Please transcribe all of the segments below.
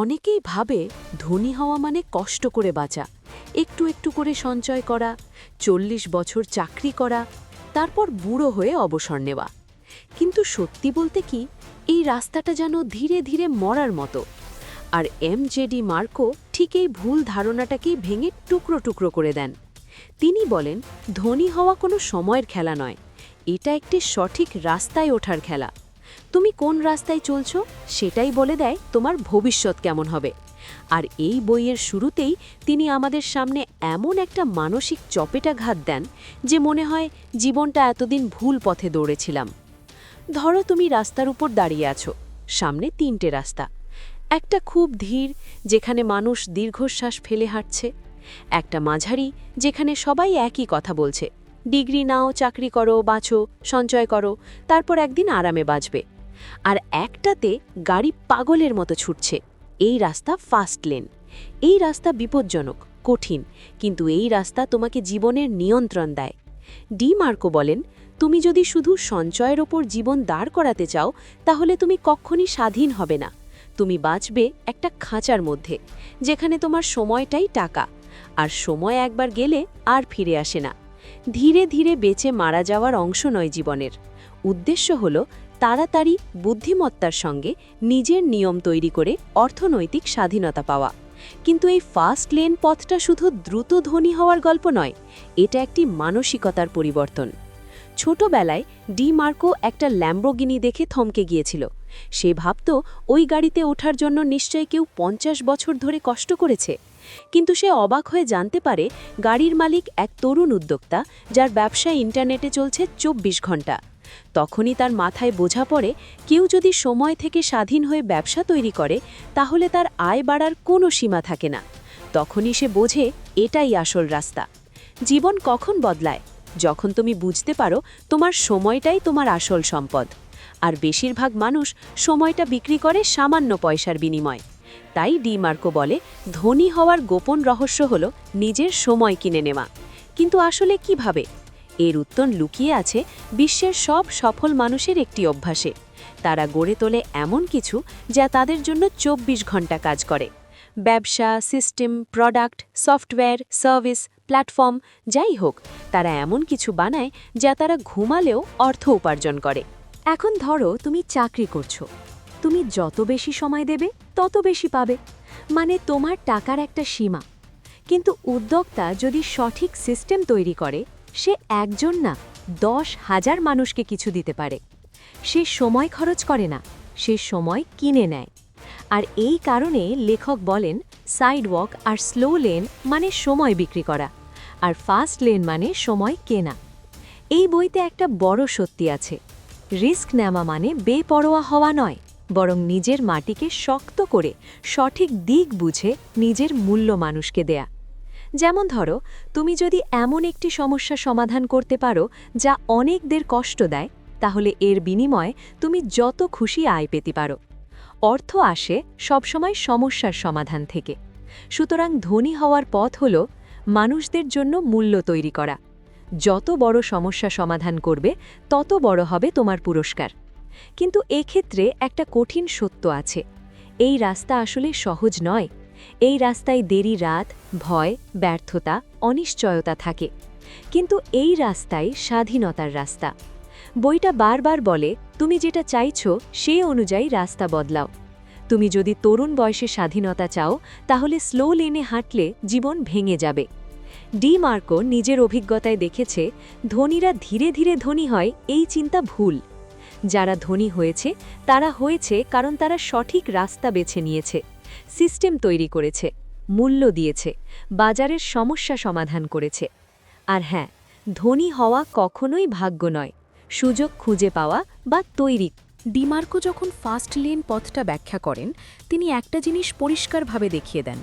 অনেকেই ভাবে ধনী হওয়া মানে কষ্ট করে বাঁচা, একটু একটু করে সঞ্চয় করা, চল্লিশ বছর চাকরি করা, তারপর বুড়ো হয়ে অবসর নেওয়া। কিন্তু সত্যি বলতে কি, এই রাস্তাটা যেন ধীরে ধীরে মরার মতো। আর এম জেডি মার্কো ঠিক এই ভুল ধারণাটাকেই ভেঙে টুকরো টুকরো করে দেন। তিনি বলেন, ধনী হওয়া কোনো সময়ের খেলা নয়, এটা একটি সঠিক রাস্তায় ওঠার খেলা। তুমি কোন রাস্তায় চলছো সেটাই বলে দেয় তোমার ভবিষ্যৎ কেমন হবে। আর এই বইয়ের শুরুতেই তিনি আমাদের সামনে এমন একটা মানসিক চপেটাঘাত দেন যে মনে হয় জীবনটা এতদিন ভুল পথে দৌড়েছিলাম। ধরো তুমি রাস্তার উপর দাঁড়িয়ে আছো, সামনে তিনটে রাস্তা। একটা খুব ধীর, যেখানে মানুষ দীর্ঘশ্বাস ফেলে হাঁটছে। একটা মাঝারি, যেখানে সবাই একই কথা বলছে। ডিগ্রি নাও, চাকরি করো, বাঁচো, সঞ্চয় করো, তারপর একদিন আরামে বাঁচবে। আর একটাতে গাড়ি পাগলের মতো ছুটছে। এই রাস্তা ফাস্ট লেন এই রাস্তা বিপজ্জনক, কঠিন, কিন্তু এই রাস্তা তোমাকে জীবনের নিয়ন্ত্রণ দেয়। ডি মার্কো বলেন, তুমি যদি শুধু সঞ্চয়ের ওপর জীবন দাঁড় করাতে চাও, তাহলে তুমি কখনই স্বাধীন হবে না। তুমি বাঁচবে একটা খাঁচার মধ্যে, যেখানে তোমার সময়টাই টাকা। আর সময় একবার গেলে আর ফিরে আসে না। ধীরে ধীরে বেঁচে মারা যাওয়ার অংশ নয় জীবনের। উদ্দেশ্য হল তাড়াতাড়ি বুদ্ধিমত্তার সঙ্গে নিজের নিয়ম তৈরি করে অর্থনৈতিক স্বাধীনতা পাওয়া। কিন্তু এই ফাস্ট লেন পথটা শুধু দ্রুত ধনী হওয়ার গল্প নয়, এটা একটি মানসিকতার পরিবর্তন। ছোটবেলায় ডি মার্কো একটা ল্যাম্বোগিনি দেখে থমকে গিয়েছিল। সে ভাবত ওই গাড়িতে ওঠার জন্য নিশ্চয় কেউ পঞ্চাশ বছর ধরে কষ্ট করেছে। কিন্তু সে অবাক হয়ে জানতে পারে গাড়ির মালিক এক তরুণ উদ্যোক্তা যার ব্যবসা ইন্টারনেটে চলছে চব্বিশ ঘণ্টা। তখনই তার মাথায় বোঝা পড়ে, কেউ যদি সময় থেকে স্বাধীন হয়ে ব্যবসা তৈরি করে, তাহলে তার আয় বাড়ার কোনো সীমা থাকে না। তখনই সে বোঝে, এটাই আসল রাস্তা। জীবন কখন বদলায়? যখন তুমি বুঝতে পারো, তোমার সময়টাই তোমার আসল সম্পদ। আর বেশিরভাগ মানুষ সময়টা বিক্রি করে সামান্য পয়সার বিনিময়। তাই ডি মার্কো বলে, ধনী হওয়ার গোপন রহস্য হল নিজের সময় কিনে নেওয়া। কিন্তু আসলে কীভাবে? এর উত্তর লুকিয়ে আছে বিশ্বের সব সফল মানুষের একটি অভ্যাসে। তারা গড়ে তোলে এমন কিছু যা তাদের জন্য ২৪ ঘণ্টা কাজ করে। ব্যবসা, system, product, software, service, platform, যাই হোক, তারা এমন কিছু বানায় যা তারা ঘুমালেও অর্থ উপার্জন করে। এখন ধরো তুমি চাকরি করছ। তুমি যত বেশি সময় দেবে, তত বেশি পাবে। মানে তোমার টাকার একটা সীমা। কিন্তু উদ্যোক্তা যদি সঠিক সিস্টেম তৈরি করে, সে একজন না, দশ হাজার মানুষকে কিছু দিতে পারে। সে সময় খরচ করে না, সে সময় কিনে নেয়। আর এই কারণে লেখক বলেন সাইডওয়াক আর স্লো লেন মানে সময় বিক্রি করা, আর ফাস্ট লেন মানে সময় কেনা। এই বইতে একটা বড় সত্যি আছে রিস্ক নেওয়া মানে বেপরোয়া হওয়া নয়। বরং নিজের মাটিকে শক্ত করে সঠিক দিক বুঝে নিজের মূল্য মানুষকে দেয়া। যেমন ধরো, তুমি যদি এমন একটি সমস্যা সমাধান করতে পারো যা অনেকদের কষ্ট দেয়, তাহলে এর বিনিময়ে তুমি যত খুশি আয় পেতে পারো। অর্থ আসে সবসময় সমস্যার সমাধান থেকে। সুতরাং ধনী হওয়ার পথ হল মানুষদের জন্য মূল্য তৈরি করা। যত বড় সমস্যা সমাধান করবে, তত বড় হবে তোমার পুরস্কার। কিন্তু এক্ষেত্রে একটা কঠিন সত্য আছে। এই রাস্তা আসলে সহজ নয়। এই রাস্তায় দেরি রাত, ভয়, ব্যর্থতা, অনিশ্চয়তা থাকে। কিন্তু এই রাস্তাই স্বাধীনতার রাস্তা। বইটা বারবার বলে, তুমি যেটা চাইছ, সে অনুযায়ী রাস্তা বদলাও। তুমি যদি তরুণ বয়সে স্বাধীনতা চাও, তাহলে স্লো লেনে হাঁটলে জীবন ভেঙে যাবে। ডি মার্কো নিজের অভিজ্ঞতায় দেখেছে, ধনীরা ধীরে ধীরে ধনী হয়, এই চিন্তা ভুল। যারা ধনী হয়েছে, তারা হয়েছে কারণ তারা সঠিক রাস্তা বেছে নিয়েছে, সিস্টেম তৈরি করেছে, মূল্য দিয়েছে, বাজারের সমস্যা সমাধান করেছে। আর হ্যাঁ ধনী হওয়া কখনোই ভাগ্য নয়, সুযোগ খুঁজে পাওয়া বা তৈরি। ডিমার্কো যখন ফাস্ট লেন পথটা ব্যাখ্যা করেন, তিনি একটা জিনিস পরিষ্কারভাবে দেখিয়ে দেন।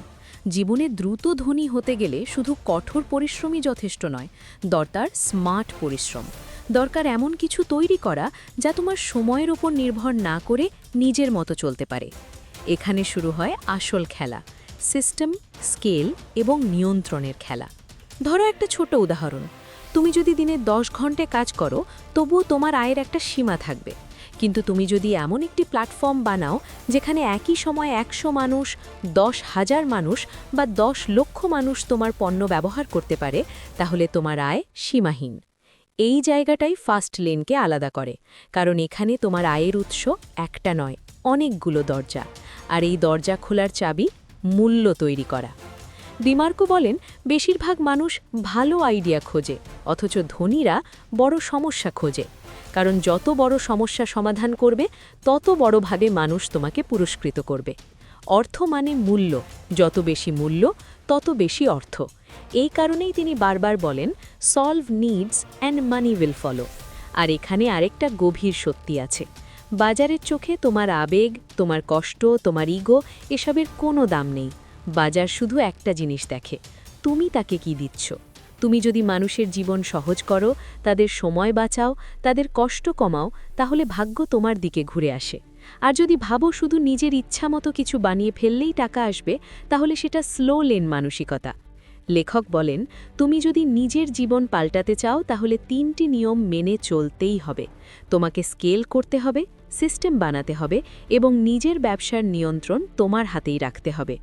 জীবনে দ্রুত ধনী হতে গেলে শুধু কঠোর পরিশ্রমই যথেষ্ট নয়, দরকার স্মার্ট পরিশ্রম। দরকার এমন কিছু তৈরি করা যা তোমার সময়ের ওপর নির্ভর না করে নিজের মতো চলতে পারে। এখানে শুরু হয় আসল খেলা সিস্টেম স্কেল এবং নিয়ন্ত্রণের খেলা। ধরো একটা ছোট উদাহরণ, তুমি যদি দিনে দশ ঘন্টে কাজ করো, তবুও তোমার আয়ের একটা সীমা থাকবে। কিন্তু তুমি যদি এমন একটি প্ল্যাটফর্ম বানাও, যেখানে একই সময় একশো মানুষ, দশ হাজার মানুষ বা দশ লক্ষ মানুষ তোমার পণ্য ব্যবহার করতে পারে, তাহলে তোমার আয় সীমাহীন। এই জায়গাটাই ফাস্ট লেনকে আলাদা করে, কারণ এখানে তোমার আয়ের উৎস একটা নয়, অনেকগুলো দরজা। আর এই দরজা খোলার চাবি মূল্য তৈরি করা। ডিমার্কো বলেন, বেশিরভাগ মানুষ ভালো আইডিয়া খোঁজে, অথচ ধনীরা বড় সমস্যা খোঁজে। কারণ যত বড় সমস্যা সমাধান করবে, তত বড়ভাবে মানুষ তোমাকে পুরস্কৃত করবে। অর্থ মানে মূল্য। যত বেশি মূল্য, তত বেশি অর্থ। এই কারণেই তিনি বারবার বলেন solve needs and money will follow আর এখানে আরেকটা গভীর সত্যি আছে। বাজারের চোখে তোমার আবেগ, তোমার কষ্ট, তোমার ইগো, এসবের কোনো দাম নেই। বাজার শুধু একটা জিনিস দেখে। তুমি তাকে কি দিচ্ছ? তুমি যদি মানুষের জীবন সহজ করো, তাদের সময় বাঁচাও, তাদের কষ্ট কমাও, তাহলে ভাগ্য তোমার দিকে ঘুরে আসে। আর যদি ভাবো শুধু নিজের ইচ্ছামতো কিছু বানিয়ে ফেললেই টাকা আসবে, তাহলে সেটা স্লো লেন মানসিকতা। লেখক বলেন, তুমি যদি নিজের জীবন পাল্টাতে চাও, তাহলে তিনটি নিয়ম মেনে চলতেই হবে। তোমাকে স্কেল করতে হবে সিস্টেম বানাতে হবে এবং নিজের ব্যবসার নিয়ন্ত্রণ তোমার হাতেই রাখতে হবে।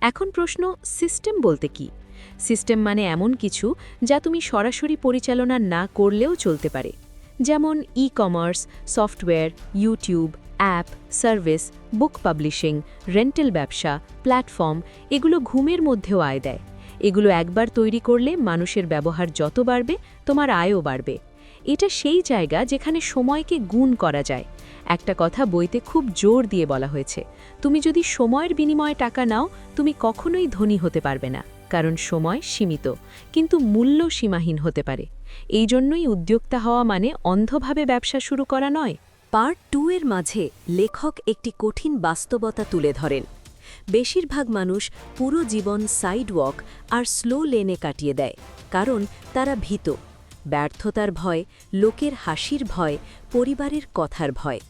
এখন প্রশ্ন সিস্টেম বলতে কি? সিস্টেম মানে এমন কিছু যা তুমি সরাসরি পরিচালনা না করলেও চলতে পারে। যেমন e commerce software YouTube app, service, book publishing, rental ব্যবসা, প্ল্যাটফর্ম এগুলো ঘুমের মধ্যেও আয় দেয়। এগুলো একবার তৈরি করলে মানুষের ব্যবহার যত বাড়বে, তোমার আয়ও বাড়বে। এটা সেই জায়গা যেখানে সময়কে গুণ করা যায়। একটা কথা বইতে খুব জোর দিয়ে বলা হয়েছে, তুমি যদি সময়ের বিনিময়ে টাকা নাও, তুমি কখনোই ধনী হতে পারবে না, কারণ সময় সীমিত, কিন্তু মূল্য সীমাহীন হতে পারে। এই জন্যই উদ্যোক্তা হওয়া মানে অন্ধভাবে ব্যবসা শুরু করা নয়। পার্ট টু এর মাঝে লেখক একটি কঠিন বাস্তবতা তুলে ধরেন। বেশিরভাগ মানুষ পুরো জীবন সাইডওয়াক আর স্লো লেনে কাটিয়ে দেয়, কারণ তারা ভীত। ব্যর্থতার ভয়, লোকের হাসির ভয়, পরিবারের কথার ভয়।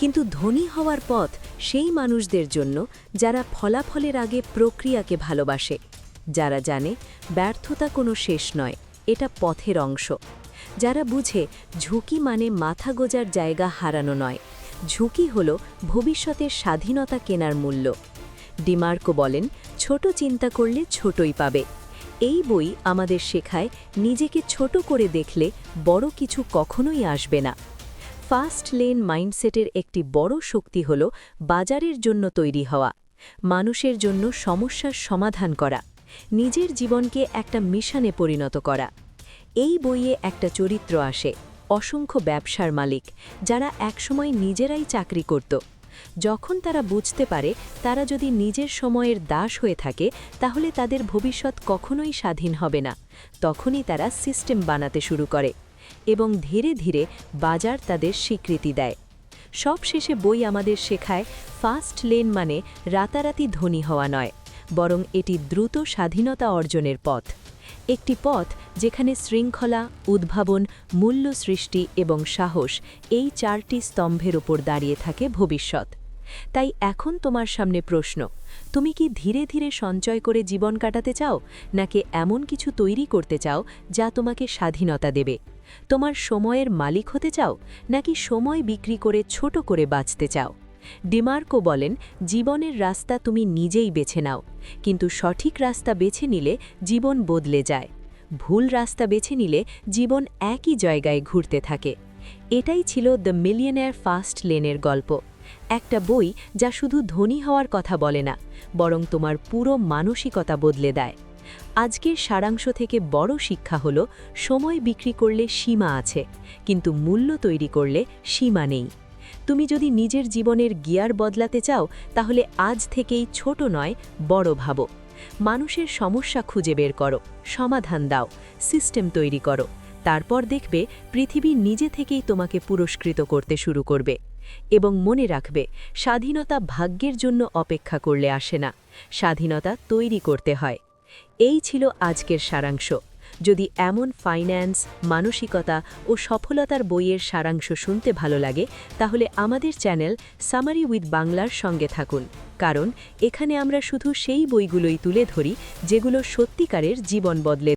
কিন্তু ধনী হওয়ার পথ সেই মানুষদের জন্য যারা ফলাফলের আগে প্রক্রিয়াকে ভালোবাসে। যারা জানে ব্যর্থতা কোনো শেষ নয়, এটা পথের অংশ। যারা বুঝে ঝুঁকি মানে মাথা গোজার জায়গা হারানো নয়। ঝুঁকি হল ভবিষ্যতের স্বাধীনতা কেনার মূল্য। ডিমার্কো বলেন, ছোট চিন্তা করলে ছোটই পাবে। এই বই আমাদের শেখায় নিজেকে ছোট করে দেখলে বড় কিছু কখনোই আসবে না। ফাস্ট লেন মাইন্ডসেটের একটি বড় শক্তি হল বাজারের জন্য তৈরি হওয়া, মানুষের জন্য সমস্যার সমাধান করা, নিজের জীবনকে একটা মিশনে পরিণত করা। এই বইয়ে একটা চরিত্র আসে, অসংখ্য ব্যবসার মালিক, যারা একসময় নিজেরাই চাকরি করত। যখন তারা বুঝতে পারে তারা যদি নিজের সময়ের দাস হয়ে থাকে, তাহলে তাদের ভবিষ্যৎ কখনোই স্বাধীন হবে না। তখনই তারা সিস্টেম বানাতে শুরু করে এবং ধীরে ধীরে বাজার তাদের স্বীকৃতি দেয়। সব শেষে বই আমাদের শেখায়, ফাস্ট লেন মানে রাতারাতি ধনী হওয়া নয়। বরং এটি দ্রুত স্বাধীনতা অর্জনের পথ। একটি পথ যেখানে শৃঙ্খলা, উদ্ভাবন মূল্য সৃষ্টি এবং সাহস এই চারটি স্তম্ভের ওপর দাঁড়িয়ে থাকে ভবিষ্যৎ। তাই এখন তোমার সামনে প্রশ্ন, তুমি কি ধীরে ধীরে সঞ্চয় করে জীবন কাটাতে চাও, নাকি এমন কিছু তৈরি করতে চাও যা তোমাকে স্বাধীনতা দেবে? তোমার সময়ের মালিক হতে চাও, নাকি সময় বিক্রি করে ছোট করে বাঁচতে চাও? ডিমার্কো বলেন, জীবনের রাস্তা তুমি নিজেই বেছে নাও, কিন্তু সঠিক রাস্তা বেছে নিলে জীবন বদলে যায়। ভুল রাস্তা বেছে নিলে জীবন একই জায়গায় ঘুরতে থাকে। এটাই ছিল দ্য মিলিয়নার ফাস্ট লেনের গল্প। একটা বই যা শুধু ধনী হওয়ার কথা বলে না, বরং তোমার পুরো মানসিকতা বদলে দেয়। আজকের সারাংশ থেকে বড় শিক্ষা হল, সময় বিক্রি করলে সীমা আছে, কিন্তু মূল্য তৈরি করলে সীমা নেই। তুমি যদি নিজের জীবনের গিয়ার বদলাতে চাও, তাহলে আজ থেকেই ছোট নয়, বড় ভাবো। মানুষের সমস্যা খুঁজে বের করো, সমাধান দাও, সিস্টেম তৈরি করো। তারপর দেখবে পৃথিবী নিজে থেকেই তোমাকে পুরস্কৃত করতে শুরু করবে। এবং মনে রাখবে, স্বাধীনতা ভাগ্যের জন্য অপেক্ষা করলে আসে না। স্বাধীনতা তৈরি করতে হয়। এই ছিল আজকের সারাংশ। যদি এমন ফাইন্যান্স মানসিকতা ও সফলতার বইয়ের সারাংশ শুনতে ভালো লাগে, তাহলে আমাদের চ্যানেল সামারি উইথ বাংলার সঙ্গে থাকুন। কারণ এখানে আমরা শুধু সেই বইগুলোই তুলে ধরি, যেগুলো সত্যিকারের জীবন বদলে